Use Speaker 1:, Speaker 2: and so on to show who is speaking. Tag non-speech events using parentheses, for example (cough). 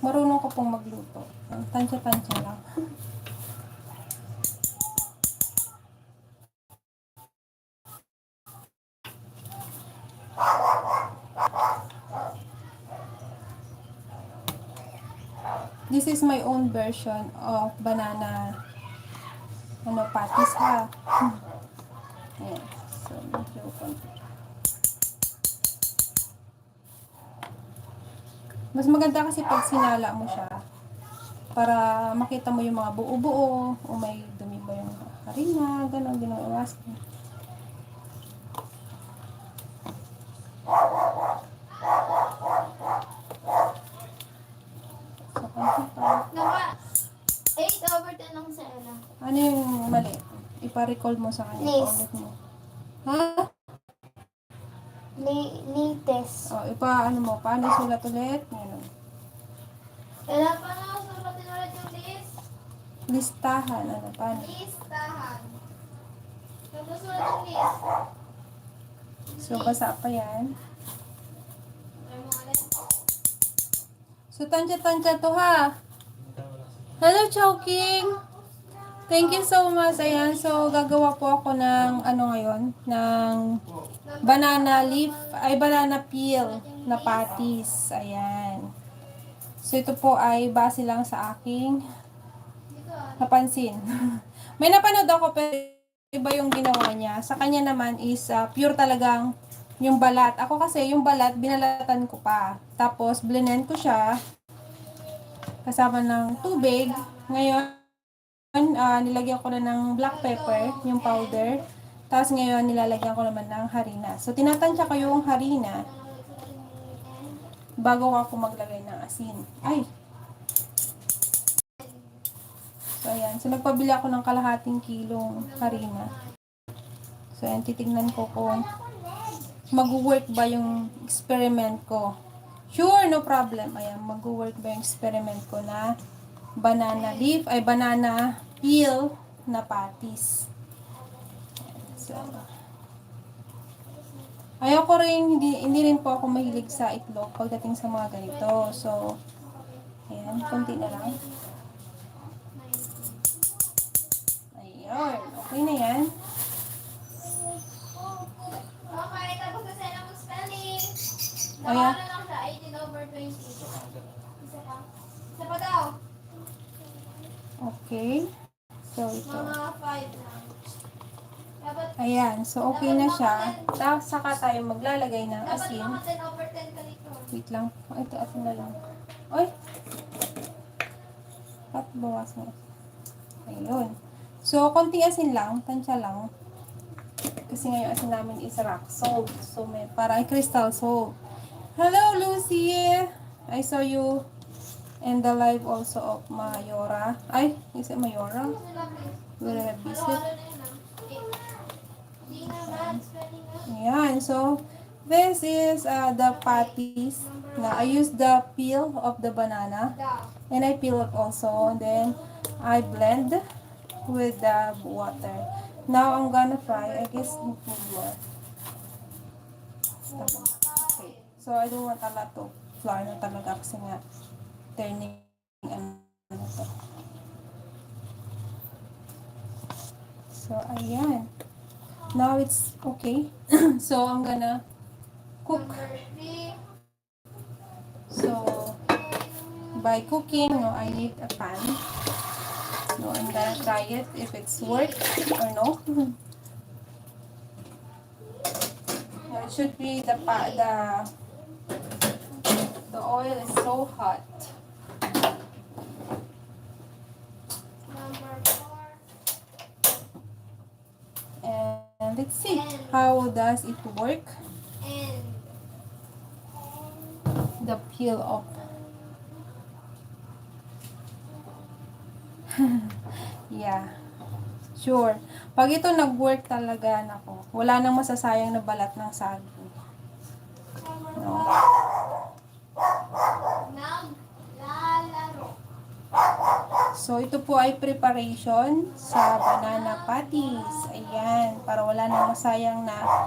Speaker 1: Marunong ko pong magluto. Tansya-tansya lang. This is my own version of banana ano, patties ha. Ayan. So, medyo konti. Mas maganda kasi pag sinala mo siya para makita mo yung mga buo-buo o may dumi ba yung harina, gano'n, ginagawas ko. So, konti pa.
Speaker 2: Naka 8 over 10 lang sa Ella.
Speaker 1: Ano yung mali? Ipa-recall mo sa kanya. Paulit mo. Ha?
Speaker 2: Li latest.
Speaker 1: O, ipa, ano mo, paano sulat ulit? Ganun.
Speaker 2: Ella, paano suratin ulit yung list?
Speaker 1: Listahan, ano, paano?
Speaker 2: Listahan. Tapos sulat yung list.
Speaker 1: So, basa pa yan. So, tansya-tansya to ha. Hello, Chowking! Thank you so much. Ayan, so gagawa po ako ng ano ngayon, ng banana leaf, ay banana peel na patties. Ayan. So, ito po ay base lang sa aking. Napansin. (laughs) May napanood ako pero iba yung ginawa niya. Sa kanya naman is ah, pure talagang yung balat. Ako kasi yung balat binalatan ko pa. Tapos blend ko siya kasama ng tubig. Ngayon ah, nilagyan ko na ng black pepper, yung powder. Tapos ngayon nilalagyan ko naman ng harina. So tinatansya ko yung harina bago ako maglagay ng asin. Ay, So, ayan. So, nagpabili ako ng kalahating kilong harina. So, ayan. Titignan ko kung mag-work ba yung experiment ko. Sure, no problem. Ayan, mag-work ba yung experiment ko na banana leaf, ay banana peel na. Ayan, So, ayoko rin, hindi, hindi rin po ako mahilig sa itlog pagdating sa mga ganito. So, ayan, konti na lang.
Speaker 2: Siya, 18 over 20. Isa pa. Isa pa daw.
Speaker 1: Okay. So, ito.
Speaker 2: Mga 5 lang. Dapat,
Speaker 1: Ayan. So, okay na siya. Tapos, saka tayo maglalagay ng
Speaker 2: dapat
Speaker 1: asin.
Speaker 2: mga 10 over 10 ka dito.
Speaker 1: Wait lang. Ay, ito, asin na lang. Oy! At bawas mo. Ayun. So, konting asin lang. Tansya lang. Kasi ngayon asin namin is rock salt. So, may parang crystal salt. Hello, Lucy! I saw you in the live also of Mayora. Ay, is it Mayora? Visit?
Speaker 2: ano na ah.
Speaker 1: Ayan, so this is uh, the patties. Na I use the peel of the banana and I peel it also. And then I blend with the water. Now I'm gonna fry. I guess more. Tama. So I don't want a lot of flour na talaga kasi nga turning ano to. So ayan. Now it's okay. (clears throat) so I'm gonna cook.
Speaker 2: Number 3.
Speaker 1: So by cooking, no, I need a pan. So I'm gonna try it if it's work or no. (laughs) Now, it should be the the oil is so hot.
Speaker 2: Number 4.
Speaker 1: And let's see how does it work.
Speaker 2: And
Speaker 1: The peel off. (laughs) yeah. Sure. Pag ito nag-work talaga, nako, wala nang masasayang na balat ng saging. No.
Speaker 2: Naglalaro.
Speaker 1: So, ito po ay preparation sa banana patties. Ayan, para wala nang masayang na